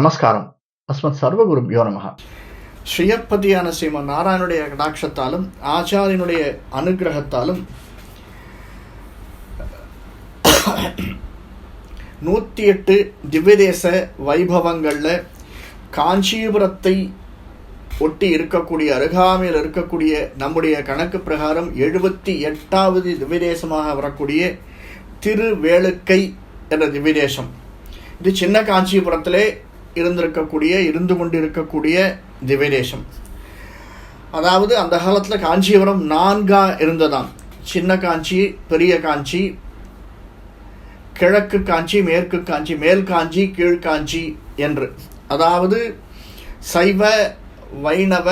நமஸ்காரம். அஸ்மத் சர்வகுரு யோனமகா ஸ்ரீயப்பதியான ஸ்ரீமன் நாராயணுடைய கடாட்சத்தாலும் ஆச்சாரியனுடைய அனுகிரகத்தாலும் நூற்றி எட்டு திவ்யதேச வைபவங்களில் காஞ்சிபுரத்தை ஒட்டி இருக்கக்கூடிய அருகாமையில் இருக்கக்கூடிய நம்முடைய கணக்கு பிரகாரம் எழுபத்தி எட்டாவது திவ்யதேசமாக வரக்கூடிய திருவேளுக்கை என்ற திவ்யதேசம். இது சின்ன காஞ்சிபுரத்திலே இருந்திருக்கக்கூடிய இருந்து கொண்டு இருக்கக்கூடிய திவ்யதேசம். அதாவது அந்த காலத்தில் காஞ்சிபுரம் நான்காக இருந்ததாம். சின்ன காஞ்சி பெரிய காஞ்சி கிழக்கு காஞ்சி மேற்கு காஞ்சி மேல் காஞ்சி கீழ் காஞ்சி என்று. அதாவது சைவ வைணவ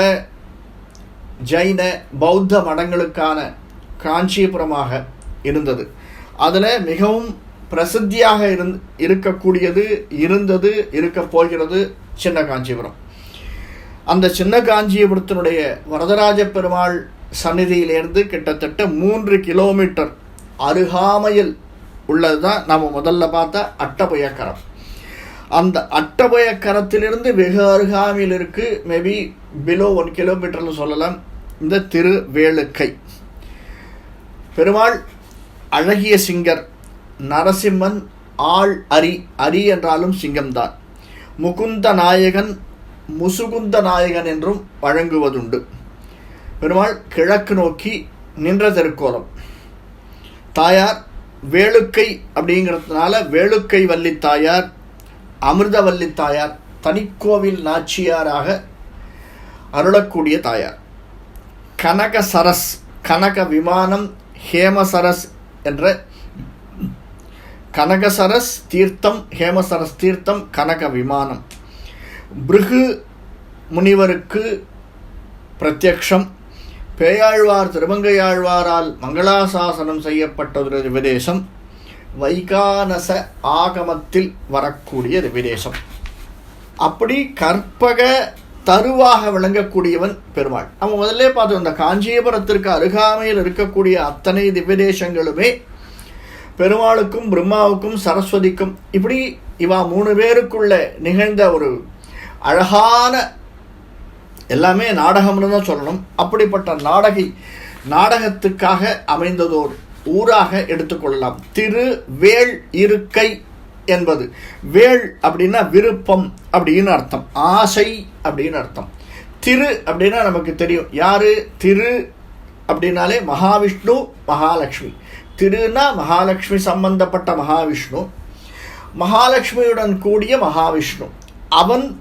ஜைன பௌத்த மடங்களுக்கான காஞ்சிபுரமாக இருந்தது. அதில் மிகவும் பிரசித்தியாக இருந் இருக்கக்கூடியது இருந்தது இருக்க போகிறது சின்ன காஞ்சிபுரம். அந்த சின்ன காஞ்சிபுரத்தினுடைய வரதராஜ பெருமாள் சந்நிதியிலேருந்து கிட்டத்தட்ட மூன்று கிலோமீட்டர் அருகாமையில் உள்ளது தான் நம்ம முதல்ல பார்த்த அட்டபயக்கரம். அந்த அட்டபயக்கரத்திலிருந்து வெகு அருகாமையில் இருக்குது மேபி பிலோ ஒன் கிலோமீட்டர்னு சொல்லலாம் இந்த திருவேளுக்கை பெருமாள் அழகிய சிங்கர். நரசிம்மன் ஆள் அரி அரி என்றாலும் சிங்கம்தான். முகுந்த நாயகன் முசுகுந்த நாயகன் என்றும் வழங்குவதுண்டு. பெருமாள் கிழக்கு நோக்கி நின்ற திருக்கோலம். தாயார் வேலுக்கை அப்படிங்கிறதுனால வேலுக்கை வள்ளி தாயார் அமிர்தவல்லி தாயார் தனிக்கோவில் நாச்சியாராக அருளக்கூடிய தாயார். கனக சரஸ் கனக விமானம் ஹேமசரஸ் என்ற கனகசரஸ் தீர்த்தம் ஹேமசரஸ் தீர்த்தம் கனக விமானம். பிருகு முனிவருக்கு பிரத்யக்ஷம். பேயாழ்வார் திருமங்கையாழ்வாரால் மங்களாசாசனம் செய்யப்பட்ட விதேசம் வைகானச ஆகமத்தில் வரக்கூடிய விதேசம் அப்படி கற்பக தருவாக விளங்கக்கூடியவன் பெருமாள். நம்ம முதல்ல பார்த்தோம் இந்த காஞ்சிபுரத்திற்கு அருகாமையில் இருக்கக்கூடிய அத்தனை திவ்யதேசங்களுமே பெருமாளுக்கும் பிரம்மாவுக்கும் சரஸ்வதிக்கும் இப்படி இவா மூணு பேருக்குள்ள நிகழ்ந்த ஒரு அழகான எல்லாமே நாடகம்னு தான் சொல்லணும். அப்படிப்பட்ட நாடகி நாடகத்துக்காக அமைந்ததோர் ஊராக எடுத்துக்கொள்ளலாம். திரு வேள் இருக்கை என்பது. வேள் அப்படின்னா விருப்பம் அப்படின்னு அர்த்தம். ஆசை அப்படின்னு அர்த்தம். திரு அப்படின்னா நமக்கு தெரியும். யாரு? திரு அப்படின்னாலே மகாவிஷ்ணு மகாலட்சுமி. திருனா மகாலட்சுமி சம்பந்தப்பட்ட மகாவிஷ்ணு மகாலட்சுமியுடன் கூடிய மகாவிஷ்ணு. அவன்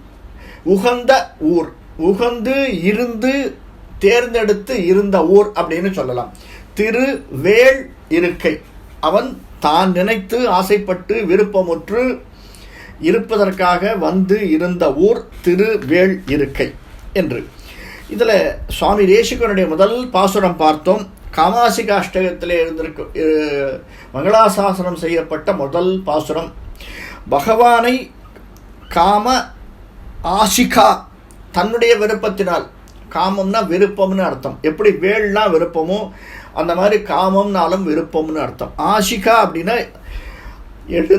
உகந்த ஊர் உகந்து இருந்து தேர்ந்தெடுத்து இருந்த ஊர் அப்படின்னு சொல்லலாம். திரு வேள் இருக்கை. அவன் தான் நினைத்து ஆசைப்பட்டு விருப்பமுற்று இருப்பதற்காக வந்து இருந்த ஊர் திருவேள் இருக்கை என்று. இதில் சுவாமி தேசிகனுடைய முதல் பாசுரம் பார்த்தோம். காமாசிக அஷ்டகத்தில் இருந்திருக்கு மங்களாசாசனம் செய்யப்பட்ட முதல் பாசுரம். பகவானை காம ஆசிகா தன்னுடைய விருப்பத்தினால். காமம்னா விருப்பம்னு அர்த்தம். எப்படி வேள்னா விருப்பமோ அந்த மாதிரி காமம்னாலும் விருப்பம்னு அர்த்தம். ஆசிகா அப்படின்னா எழு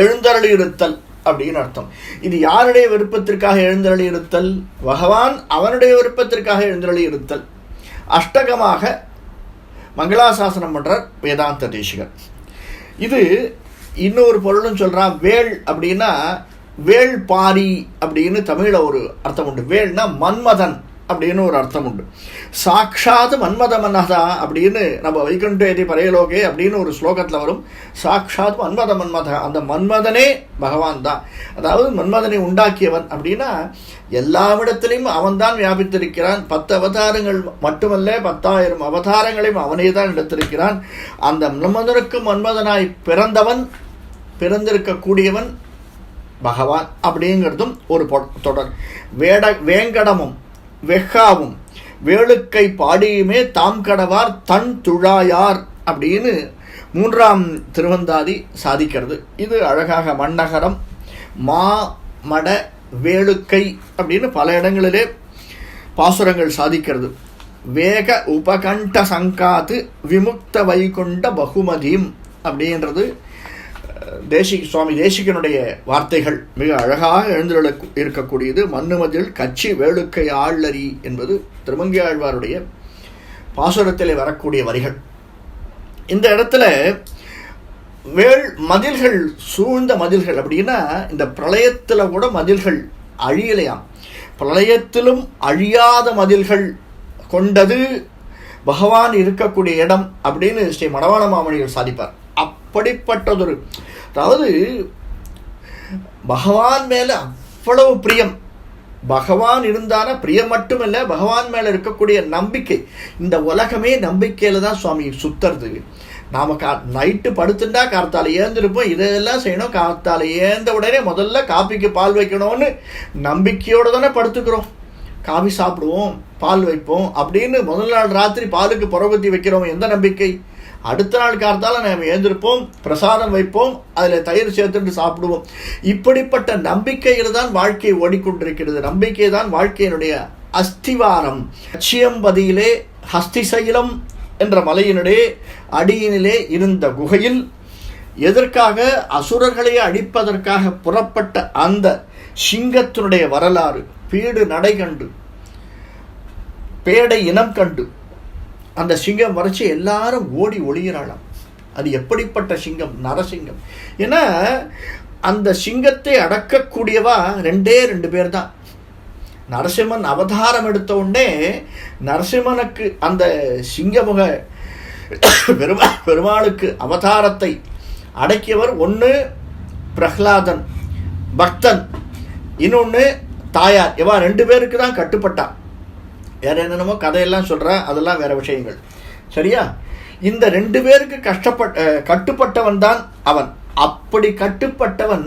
எழுந்தருளி இருத்தல் அப்படின்னு அர்த்தம். இது யாருடைய விருப்பத்திற்காக எழுந்தருளி இருத்தல் பகவான் அவனுடைய விருப்பத்திற்காக எழுந்தருளி இருத்தல் அஷ்டகமாக மங்களாசாசனம் பண்ணுறார் வேதாந்த தேசிகர். இது இன்னொரு பொருளும் சொல்கிறான் வேள் அப்படின்னா வேள் பாரி அப்படின்னு தமிழில் ஒரு அர்த்தம் உண்டு. வேள்னா மன்மதன். அப்படின்னு ஒரு அர்த்தம் உண்டு சாக்ஷாத் மன்மத மன்னதா அப்படின்னு நம்ம வைகுண்டேதி பரையலோகே அப்படின்னு ஒரு ஸ்லோகத்தில் வரும். சாக்ஷாத் மன்மத மன்மதா அந்த மன்மதனே பகவான் தான். அதாவது மன்மதனை உண்டாக்கியவன் அப்படின்னா எல்லாவிடத்திலையும் அவன்தான் வியாபித்திருக்கிறான். பத்து அவதாரங்கள் மட்டுமல்ல பத்தாயிரம் அவதாரங்களையும் அவனே தான் எடுத்திருக்கிறான். அந்த மன்மதனுக்கு மன்மதனாய் பிறந்தவன் பிறந்திருக்கக்கூடியவன் பகவான் அப்படிங்கிறதும் ஒரு தொடர். வேட வேங்கடமும் வெஹாவும் வேளுக்கை பாடியுமே தாம் கடவார் தன் துழாயார் அப்படின்னு மூன்றாம் திருவந்தாதி சாதிக்கிறது. இது அழகாக மண்ணகரம் மா மட வேளுக்கை அப்படின்னு பல இடங்களிலே பாசுரங்கள் சாதிக்கிறது. வேக உபகண்ட சங்காத்து விமுக்த வைகுண்ட பகுமதியும் அப்படின்றது தேசி சுவாமி தேசிகனுடைய வார்த்தைகள் மிக அழகாக எழுந்துள்ள இருக்கக்கூடியது. மண்ணுமதில் கட்சி வேளுக்கை ஆள்ளரி என்பது திருமங்கி ஆழ்வாருடைய பாசுரத்திலே வரக்கூடிய வரிகள். இந்த இடத்துல வேள் மதில்கள் சூழ்ந்த மதில்கள் அப்படின்னா இந்த பிரளயத்தில் கூட மதில்கள் அழியலையாம். பிரளயத்திலும் அழியாத மதில்கள் கொண்டது பகவான் இருக்கக்கூடிய இடம் அப்படின்னு ஸ்ரீ மணவாள மாமணிகள் சாதிப்பார். அப்படிப்பட்டதொரு அதாவது பகவான் மேல அவ்வளவு பிரியம். பகவான் இருந்தான பிரியம் மட்டுமல்ல பகவான் மேல இருக்கக்கூடிய நம்பிக்கை. இந்த உலகமே நம்பிக்கையில தான் சுவாமி சுத்துறது. நாம் கா நைட்டு படுத்துட்டா கார்த்தால ஏந்திருப்போம் இதெல்லாம் செய்யணும் கார்த்தால ஏந்த உடனே முதல்ல காப்பிக்கு பால் வைக்கணும்னு நம்பிக்கையோடு தானே படுத்துக்கிறோம். காபி சாப்பிடுவோம் பால் வைப்போம் அப்படின்னு முதல் நாள் ராத்திரி பாலுக்கு புறகுத்தி வைக்கிறோம் எந்த நம்பிக்கை? அடுத்த நாள் கார்த்தால நாம் எழுந்திருப்போம் பிரசாதம் வைப்போம் அதில் தயிர் சேர்த்துட்டு சாப்பிடுவோம். இப்படிப்பட்ட நம்பிக்கையில் தான் வாழ்க்கை ஓடிக்கொண்டிருக்கிறது. நம்பிக்கை தான் வாழ்க்கையினுடைய அஸ்திவாரம். லட்சியம்பதியிலே ஹஸ்திசைலம் என்ற மலையினுடைய அடியினிலே இருந்த குகையில் எதற்காக அசுரர்களை அழிப்பதற்காக புறப்பட்ட அந்த சிங்கத்தினுடைய வரலாறு பீடு நடை கண்டு பேடை இனம் கண்டு அந்த சிங்கம் வரைச்சி எல்லாரும் ஓடி ஒளிகிறாளாம் அது எப்படிப்பட்ட சிங்கம்? நரசிங்கம். ஏன்னா அந்த சிங்கத்தை அடக்கக்கூடியவா ரெண்டே ரெண்டு பேர் தான் நரசிம்மன் அவதாரம் எடுத்த உடனே நரசிம்மனுக்கு அந்த சிங்கமுக பெருமா பெருமாளுக்கு அவதாரத்தை அடக்கியவர் ஒன்று பிரஹ்லாதன் பக்தன் இன்னொன்று தாயார். இவா ரெண்டு பேருக்கு தான் கட்டுப்பட்டான் வேற என்னென்னமோ கதையெல்லாம் சொல்கிறேன் அதெல்லாம் வேற விஷயங்கள். சரியா? இந்த ரெண்டு பேருக்கு கஷ்டப்பட்ட கட்டுப்பட்டவன் தான் அவன். அப்படி கட்டுப்பட்டவன்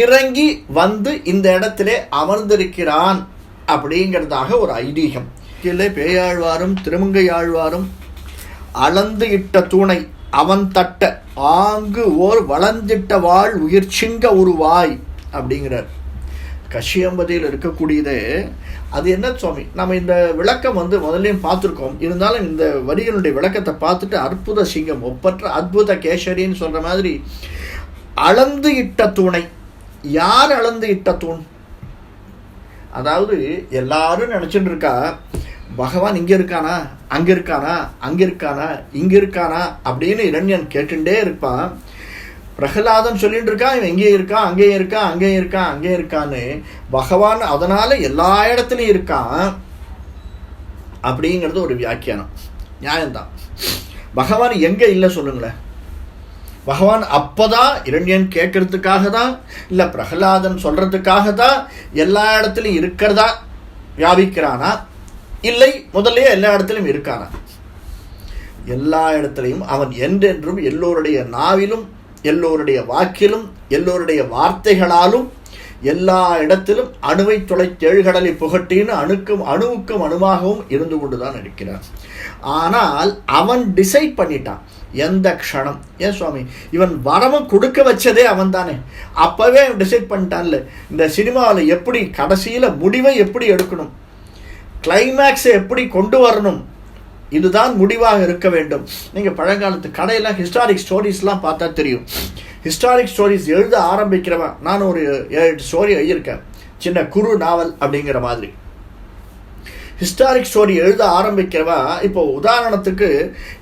இறங்கி வந்து இந்த இடத்திலே அமர்ந்திருக்கிறான் அப்படிங்கிறதாக ஒரு ஐதீகம். கீழே பேயாழ்வாரும் திருமங்கையாழ்வாரும் அளந்து இட்ட தூணை அவன் தட்ட ஆங்கு ஓர் வளர்ந்திட்ட வாழ் உயிர் சிங்க உருவாய் அப்படிங்கிறார். கஷியம்பதியில் இருக்கக்கூடியது அது என்ன சுவாமி? நம்ம இந்த விளக்கம் வந்து முதல்லையும் பார்த்துருக்கோம். இருந்தாலும் இந்த வரிகளுடைய விளக்கத்தை பார்த்துட்டு அற்புத சிங்கம் ஒப்பற்ற அற்புத கேசரின்னு சொல்கிற மாதிரி அளந்து இட்ட தூணை. யார் அளந்து இட்ட தூண்? அதாவது எல்லாரும் நினச்சிட்டு இருக்கா பகவான் இங்கே இருக்கானா அங்கே இருக்கானா அங்கே இருக்கானா இங்கே இருக்கானா அப்படின்னு இரண்யன் கேட்டுட்டே இருப்பான். பிரகலாதன் சொல்லிட்டு இருக்கான் இவன் இங்கேயே இருக்கான் அங்கேயும் இருக்கான் அங்கேயும் இருக்கான் அங்கேயும் இருக்கான்னு பகவான் அதனால எல்லா இடத்துலையும் இருக்கான் அப்படிங்கிறது ஒரு வியாக்கியானம். நியாயம்தான். பகவான் எங்கே இல்லை சொல்லுங்களேன். பகவான் அப்போதான் இரண்யன் கேட்கறதுக்காக தான் இல்லை பிரகலாதன் சொல்கிறதுக்காக தான் எல்லா இடத்துலையும் இருக்கிறதா வியாபிக்கிறானா? இல்லை முதல்லையே எல்லா இடத்துலையும் இருக்கானா? எல்லா இடத்துலையும் அவன் என்றென்றும் எல்லோருடைய நாவிலும் எல்லோருடைய வாக்கிலும் எல்லோருடைய வார்த்தைகளாலும் எல்லா இடத்திலும் அணுவை தொலை தேழ்கடலை புகட்டின்னு அணுக்கும் அணுவுக்கும் அணுவாகவும் இருந்து கொண்டுதான் இருக்கிறான். ஆனால் அவன் டிசைட் பண்ணிட்டான். எந்த க்ஷணம்? ஏன் சுவாமி? இவன் வரமும் கொடுக்க வச்சதே அவன் தானே அப்போவே அவன் டிசைட் பண்ணிட்டான்ல இந்த சினிமாவில் எப்படி கடைசியில் முடிவை எப்படி எடுக்கணும்? கிளைமேக்ஸை எப்படி கொண்டு வரணும்? இதுதான் முடிவாக இருக்க வேண்டும். நீங்கள் பழங்காலத்து கடையெல்லாம் ஹிஸ்டாரிக் ஸ்டோரிஸ்லாம் பார்த்தா தெரியும். ஹிஸ்டாரிக் ஸ்டோரிஸ் எழுத ஆரம்பிக்கிறவன் நான் ஒரு ஏழு ஸ்டோரி எழுதியிருக்கேன். சின்ன குறு நாவல் அப்படிங்கிற மாதிரி. ஹிஸ்டாரிக் ஸ்டோரி எழுத ஆரம்பிக்கிறவா இப்போ உதாரணத்துக்கு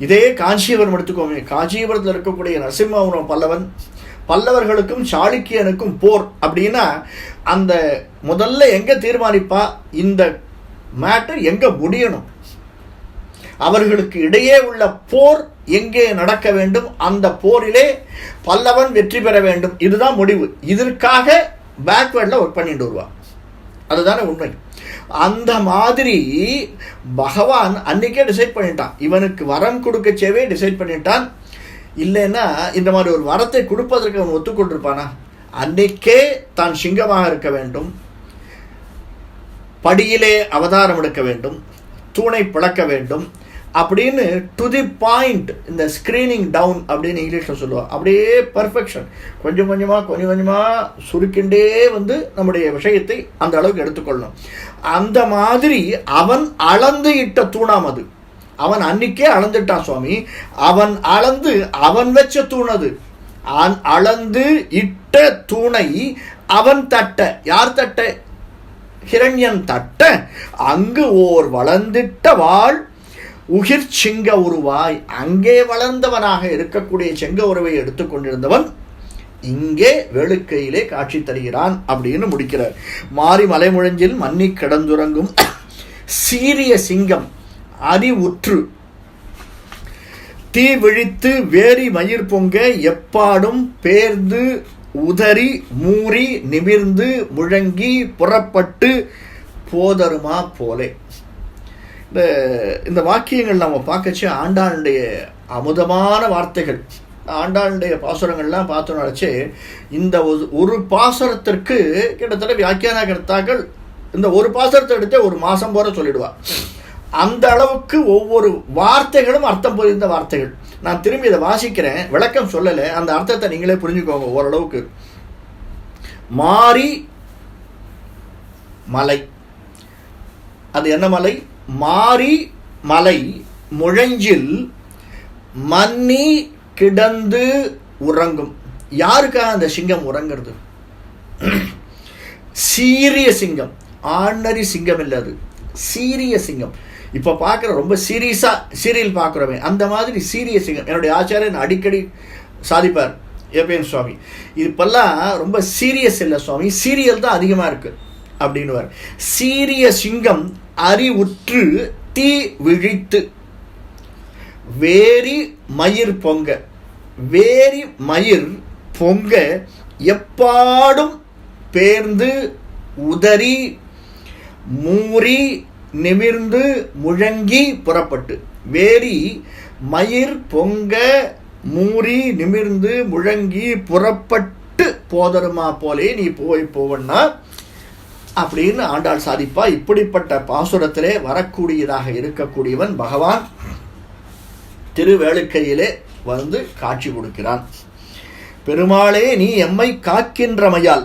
இதே காஞ்சிபுரம் எடுத்துக்கோங்க காஞ்சிபுரத்தில் இருக்கக்கூடிய நரசிம்மபுரம் பல்லவன் பல்லவர்களுக்கும் சாளுக்கியனுக்கும் போர் அப்படின்னா அந்த முதல்ல எங்கே தீர்மானிப்பா? இந்த மேட்டர் எங்கே முடியணும்? அவர்களுக்கு இடையே உள்ள போர் எங்கே நடக்க வேண்டும்? அந்த போரிலே பல்லவன் வெற்றி பெற வேண்டும். இதுதான் முடிவு. இதற்காக பேக்வேர்டில் ஒர்க் பண்ணிட்டு வருவான். அதுதானே உண்மை. அந்த மாதிரி பகவான் அன்னைக்கே டிசைட் பண்ணிட்டான். இவனுக்கு வரம் கொடுக்கச்சேவே டிசைட் பண்ணிட்டான். இல்லைன்னா இந்த மாதிரி ஒரு வரத்தை கொடுப்பதற்கு அவன் ஒத்துக்கொண்டிருப்பானா? அன்னைக்கே தான் சிங்கமாக இருக்க வேண்டும். படியிலே அவதாரம் எடுக்க வேண்டும். தூணை பிளக்க வேண்டும். அப்படின்னு டு தி பாயிண்ட் இந்த ஸ்க்ரீனிங் டவுன் அப்படின்னு இங்கிலீஷில் சொல்லுவாள் அப்படியே பர்ஃபெக்ஷன் கொஞ்சம் கொஞ்சமாக கொஞ்சம் கொஞ்சமாக சுருக்கின்றே வந்து நம்முடைய விஷயத்தை அந்த அளவுக்கு எடுத்துக்கொள்ளணும். அந்த மாதிரி அவன் அளந்து இட்ட தூணாம் அது. அவன் அன்னைக்கே அளந்துட்டான் சுவாமி. அவன் அளந்து அவன் வச்ச தூணது அளந்து இட்ட தூணை அவன் தட்ட. யார் தட்ட? ஹிரண்யன் தட்ட. அங்கு ஓர் வளர்ந்திட்ட வாழ் உகிர் சிங்க உருவாய் அங்கே வளர்ந்தவனாக இருக்கக்கூடிய செங்க உருவை எடுத்துக்கொண்டிருந்தவன் இங்கே வேளுக்கையிலே காட்சி தருகிறான் அப்படின்னு முடிக்கிறார். மாறி மலைமுழஞ்சில் மன்னி கிடந்துறங்கும் சீரிய சிங்கம் அறிவுற்று தீ விழித்து வேரி மயிர் பொங்க எப்பாடும் பேர்ந்து உதறி மூறி நிமிர்ந்து முழங்கி புறப்பட்டு போதருமா போலே. இந்த இந்த வாக்கியங்கள் நம்ம பார்க்கச்சு ஆண்டாளுடைய அமுதமான வார்த்தைகள். ஆண்டாளுடைய பாசுரங்கள்லாம் பார்த்தோன்னு இந்த ஒரு ஒரு பாசுரத்திற்கு கிட்டத்தட்ட வியாக்கியான கர்த்தாக்கள் இந்த ஒரு பாசுரத்தை எடுத்து ஒரு மாதம் போல சொல்லிடுவா. அந்த அளவுக்கு ஒவ்வொரு வார்த்தைகளும் அர்த்தம் புரிந்த வார்த்தைகள். நான் திரும்பி இதை வாசிக்கிறேன் விளக்கம் சொல்லலை அந்த அர்த்தத்தை நீங்களே புரிஞ்சுக்கோங்க ஓரளவுக்கு. மாறி மலை. அது என்ன மலை? மாறி மலை முழஞ்சில் மன்னி கிடந்து உறங்கும். யாருக்காக அந்த சிங்கம் உறங்குறது? சீரிய சிங்கம். ஆர்டினரி சிங்கம் இல்லை அது. சீரிய சிங்கம். இப்போ பார்க்குற ரொம்ப சீரியஸாக சீரியல் பார்க்குறோமே அந்த மாதிரி சீரிய சிங்கம். என்னுடைய ஆச்சாரியன் அடிக்கடி சாதிப்பார். ஏபிஎம் சுவாமி. இப்பெல்லாம் ரொம்ப சீரியஸ் இல்லை சுவாமி. சீரியல் தான் அதிகமாக இருக்குது அப்படின்னுவார். சீரிய சிங்கம் அறிவுற்று தீ விழித்து வேரி மயிர் பொங்க வேரி மயிர் பொங்க எப்பாடும் பேர்ந்து உதறி மூறி நிமிர்ந்து முழங்கி புறப்பட்டு வேரி மயிர் பொங்க மூறி நிமிர்ந்து முழங்கி புறப்பட்டு போதருமா போலே நீ போய் போவன்னா அப்படின்னு ஆண்டாள் சாதிப்பா இப்படிப்பட்ட பாசுரத்திலே வரக்கூடியதாக இருக்கக்கூடியவன் பகவான் திருவேளுக்கையிலே வந்து காட்சி கொடுக்கிறான். பெருமாளே நீ எம்மை காக்கின்றமையால்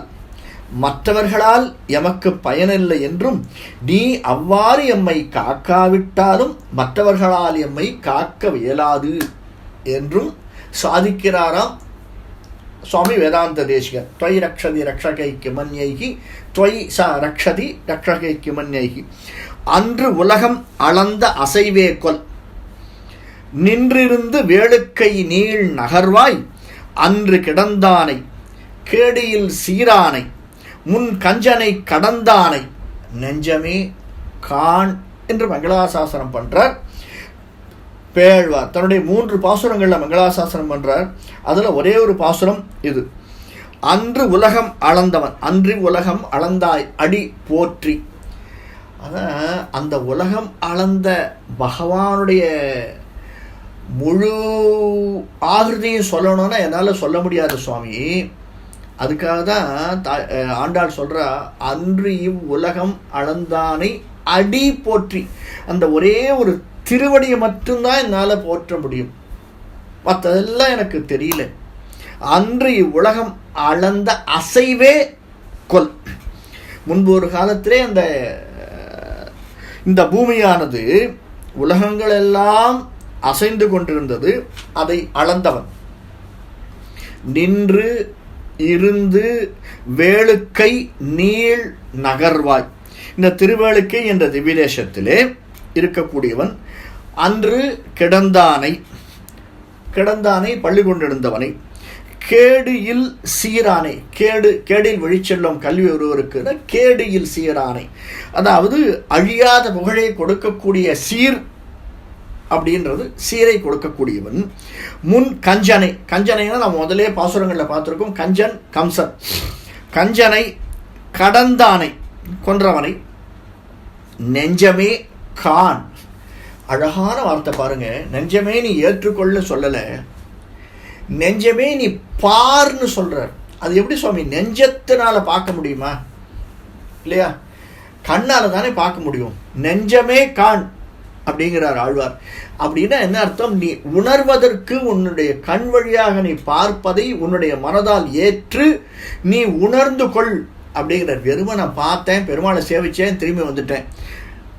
மற்றவர்களால் எமக்கு பயனில்லை என்றும் நீ அவ்வாறு எம்மை காக்காவிட்டாலும் மற்றவர்களால் எம்மை காக்க இயலாது என்றும் சாதிக்கிறாராம் சுவாமி வேதாந்த தேசிகர் துவை ரக்ஷதி ரக்ஷகைக்கு மன்யைகி துவை ச ரக்ஷதி ரக்ஷகைக்கு மன்யைகி அன்று உலகம் அளந்த அசைவே கொல் நின்றிருந்து வேளுக்கை நீள் நகர்வாய் அன்று கிடந்தானை கேடியில் சீரானை முன் கஞ்சனை கடந்தானை நெஞ்சமே கான் என்று மங்களாசாசனம் பண்ணுறார் பேழ்வார் தன்னுடைய மூன்று பாசுரங்களில் மங்களாசாசனம் பண்ணுறார் அதில் ஒரே ஒரு பாசுரம் இது. அன்று உலகம் அளந்தவன். அன்று உலகம் அளந்தாய் அடி போற்றி. அதான் அந்த உலகம் அளந்த பகவானுடைய முழு ஆகிருதியும் சொல்லணும்னா என்னால் சொல்ல முடியாது சுவாமி. அதுக்காக தான் தா ஆண்டாள் சொல்கிறா அன்று இவ் உலகம் அளந்தானை அடி போற்றி. அந்த ஒரே ஒரு திருவடியை மட்டும்தான் என்னால் போற்ற முடியும். மற்றதெல்லாம் எனக்கு தெரியல. அன்று இவ்வுலகம் அளந்த அசைவே கொல். முன்பு ஒரு காலத்திலே அந்த இந்த பூமியானது உலகங்கள் எல்லாம் அசைந்து கொண்டிருந்தது அதை அளந்தவன். நின்று இருந்து வேளுக்கை நீள் நகர்வாய். இந்த திருவேளுக்கை என்ற திவ்யதேசத்திலே இருக்கக்கூடியவன் அன்று கிடந்தானை கிடந்தானை பள்ளி கொண்டிருந்தவனை கேடியில் சீரானை கேடு கேடில் வழிச்செல்லும் கல்வி ஒருவருக்கு கேடியில் சீரானை. அதாவது அழியாத புகழை கொடுக்கக்கூடிய சீர் அப்படின்றது சீரை கொடுக்கக்கூடியவன். முன் கஞ்சனை கஞ்சனைனா நம்ம முதலே பாசுரங்களில் பார்த்துருக்கோம். கஞ்சன் கம்சன். கஞ்சனை கடந்தானை கொன்றவனை. நெஞ்சமே கான். அழகான வார்த்தை பாருங்க. நெஞ்சமே நீ ஏற்றுக்கொள்ள சொல்லலை. நெஞ்சமே நீ பார்னு சொல்கிறார் அது எப்படி சுவாமி? நெஞ்சத்தினால் பார்க்க முடியுமா? இல்லையா? கண்ணால் தானே பார்க்க முடியும். நெஞ்சமே காண் அப்படிங்கிறார் ஆழ்வார். அப்படின்னா என்ன அர்த்தம்? நீ உணர்வதற்கு உன்னுடைய கண் வழியாக நீ பார்ப்பதை உன்னுடைய மனதால் ஏற்று நீ உணர்ந்து கொள் அப்படிங்கிறார் வெறுமை நான் பார்த்தேன். பெருமாளை சேவிச்சேன் திரும்பி வந்துட்டேன்.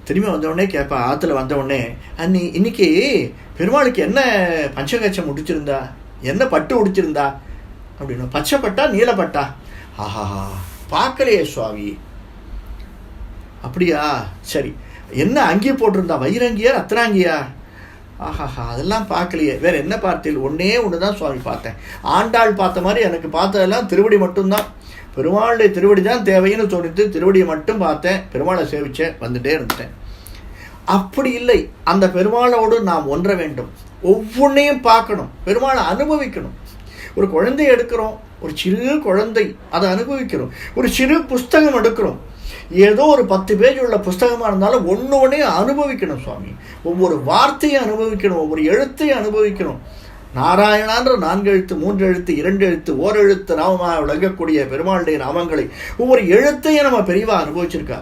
திரும்பி வந்த உடனே கேட்பேன் ஆற்றுல வந்தவுடனே அன்னி இன்னைக்கு பெருமாளுக்கு என்ன பஞ்சகச்சம் முடிச்சிருந்தா? என்ன பட்டு உடிச்சிருந்தா? அப்படின்னு பச்சைப்பட்டா நீலப்பட்டா ஆஹா பார்க்கலையே சுவாமி. அப்படியா? சரி என்ன அங்கி போட்டிருந்தா? வைரங்கியா ரத்னாங்கியா? ஆஹாஹா அதெல்லாம் பார்க்கலையே. வேறு என்ன பார்த்தீர்கள் ஒன்னே ஒன்று தான் சுவாமி பார்த்தேன். ஆண்டாள் பார்த்த மாதிரி எனக்கு பார்த்ததெல்லாம் திருவடி மட்டும்தான். பெருமாளுடைய திருவடி தான் தேவைன்னு சொல்லிட்டு திருவடியை மட்டும் பார்த்தேன். பெருமாளை சேவிச்சேன் வந்துட்டே இருந்துட்டேன். அப்படி இல்லை. அந்த பெருமாளோடு நாம் ஒன்ற வேண்டும். ஒவ்வொன்றையும் பார்க்கணும். பெருமாளை அனுபவிக்கணும். ஒரு குழந்தையை எடுக்கிறோம். ஒரு சிறு குழந்தை அதை அனுபவிக்கிறோம். ஒரு சிறு புஸ்தகம் எடுக்கிறோம். ஏதோ ஒரு பத்து பேஜ் உள்ள புஸ்தகமாக இருந்தாலும் ஒன்று ஒன்றையும் அனுபவிக்கணும் சுவாமி. ஒவ்வொரு வார்த்தையும் அனுபவிக்கணும். ஒவ்வொரு எழுத்தையும் அனுபவிக்கணும். நாராயணான்ற நான்கு எழுத்து மூன்று எழுத்து இரண்டு எழுத்து ஓர் எழுத்து நாமமாக விளங்கக்கூடிய பெருமாளுடைய நாமங்களை ஒவ்வொரு எழுத்தையும் நம்ம பெரியவா அனுபவிச்சிருக்கா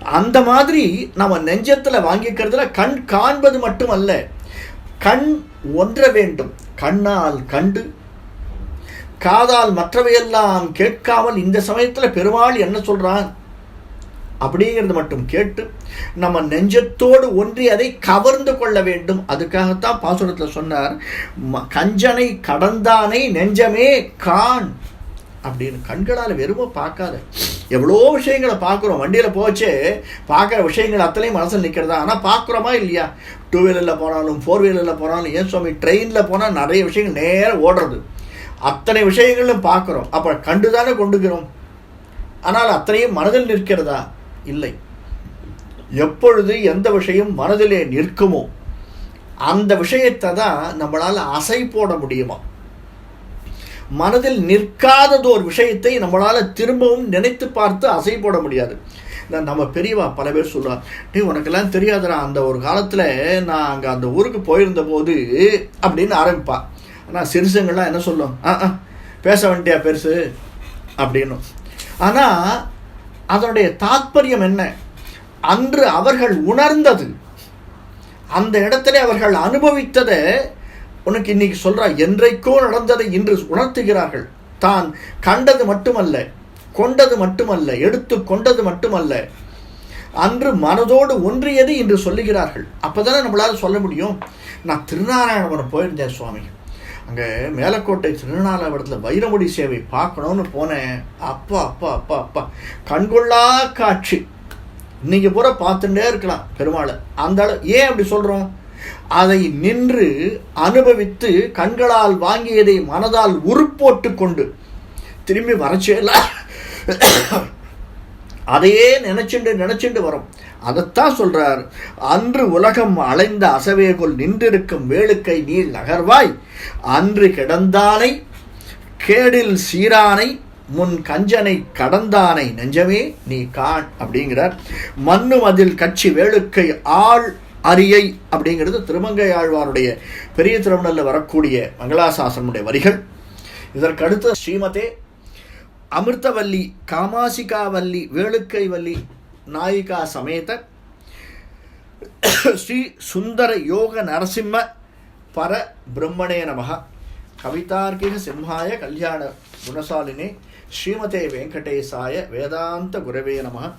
அந்த மாதிரி நம்ம நெஞ்சத்தில் வாங்கிக்கிறதுல கண் காண்பது மட்டுமல்ல கண் ஒன்ற வேண்டும். கண்ணால் கண்டு காதால் மற்றவையெல்லாம் கேட்காமல் இந்த சமயத்தில் பெருமாள் என்ன சொல்கிறான் அப்படிங்கிறது மட்டும் கேட்டு நம்ம நெஞ்சத்தோடு ஒன்றி அதை கவர்ந்து கொள்ள வேண்டும். அதுக்காகத்தான் பாசுரத்தில் சொன்னார் ம- கஞ்சனை கடந்தானை நெஞ்சமே கான் அப்படின்னு கண்களால் வெறுமை பார்க்காத. எவ்வளோ விஷயங்களை பார்க்குறோம். வண்டியில் போச்சே பார்க்குற விஷயங்கள் அத்தனையும் மனசில் நிற்கிறதா ஆனால் பார்க்குறோமா இல்லையா? டூ வீலரில் போனாலும் ஃபோர் வீலரில் போனாலும் ஏன் சுவாமி ட்ரெயினில் போனால் நிறைய விஷயங்கள் நேரம் ஓடுறது. அத்தனை விஷயங்களும் பார்க்குறோம். அப்போ கண்டு தானே கொண்டுக்கிறோம்? ஆனால் அத்தனையும் மனதில் நிற்கிறதா? இல்லை. எப்பொழுது எந்த விஷயம் மனதிலே நிற்குமோ அந்த விஷயத்தை தான் நம்மளால் அசை போட முடியுமா? மனதில் நிற்காதது ஒரு விஷயத்தை நம்மளால் திரும்பவும் நினைத்து பார்த்து அசை போட முடியாது. நான் நம்ம பெரியவா பல பேர் சொல்கிறார் நீ உனக்கெல்லாம் தெரியாதுடா அந்த ஒரு காலத்தில் நான் அங்கே அந்த ஊருக்கு போயிருந்த போது அப்படின்னு ஆரம்பிப்பா. ஆனால் சிறுசங்கள்லாம் என்ன சொல்லும் ஆ ஆ பேச வேண்டியா பெருசு? அப்படின்னும் ஆனால் அதனுடைய தாத்பரியம் என்ன? அன்று அவர்கள் உணர்ந்தது. அந்த இடத்துல அவர்கள் அனுபவித்ததை உனக்கு இன்னைக்கு சொல்றா என்றைக்கோ நடந்ததை இன்று உணர்த்துகிறார்கள். தான் கண்டது மட்டுமல்ல கொண்டது மட்டுமல்ல எடுத்து கொண்டது மட்டுமல்ல அன்று மனதோடு ஒன்றியது என்று சொல்லுகிறார்கள். அப்போதானே நம்மளால் சொல்ல முடியும்? நான் திருநாராயணபுரம் போயிருந்தேன் சுவாமி. அங்கே மேலக்கோட்டை திருநாளவரத்தில் வைரமுடி சேவை பார்க்கணும்னு போனேன். அப்பா அப்பா அப்பா அப்பா. கண்கொள்ளா காட்சி. இன்னைக்கு பூரா பார்த்துட்டே இருக்கலாம் பெருமாளை. அந்த அளவு ஏன் அப்படி சொல்கிறோம் அதை நின்று அனுபவித்து கண்களால் வாங்கியதை மனதால் உருப்போட்டு கொண்டு திரும்பி வரச்சேலாம் அதையே நினைச்சுண்டு நினைச்சுண்டு வரும். அதைத்தான் சொல்றார் அன்று உலகம் அலைந்த அசவேகுள் நின்றிருக்கும் வேளுக்கை நீர் நகர்வாய். அன்று கிடந்தானை கேடில் சீரானை முன் கஞ்சனை கடந்தானை நெஞ்சமே நீ காண் அப்படிங்கிறார். மண்ணு மதில் கட்சி வேளுக்கை ஆள் அரியை அப்படிங்கிறது திருமங்கை ஆழ்வாருடைய பெரிய திருமணலில் வரக்கூடிய மங்களாசாசனுடைய வரிகள். இதற்கடுத்து ஸ்ரீமதே அமிர்தவல்லி காமாசிகாவல்லி வேளுக்கைவல்லி நாயிகா சமேத ஸ்ரீ சுந்தர யோக நரசிம்ம பர பிரம்மணே நமக கவிதார்க்கிக சிம்ஹாய கல்யாண குணசாலினே ஸ்ரீமதே வெங்கடேசாய வேதாந்த குரவே நமக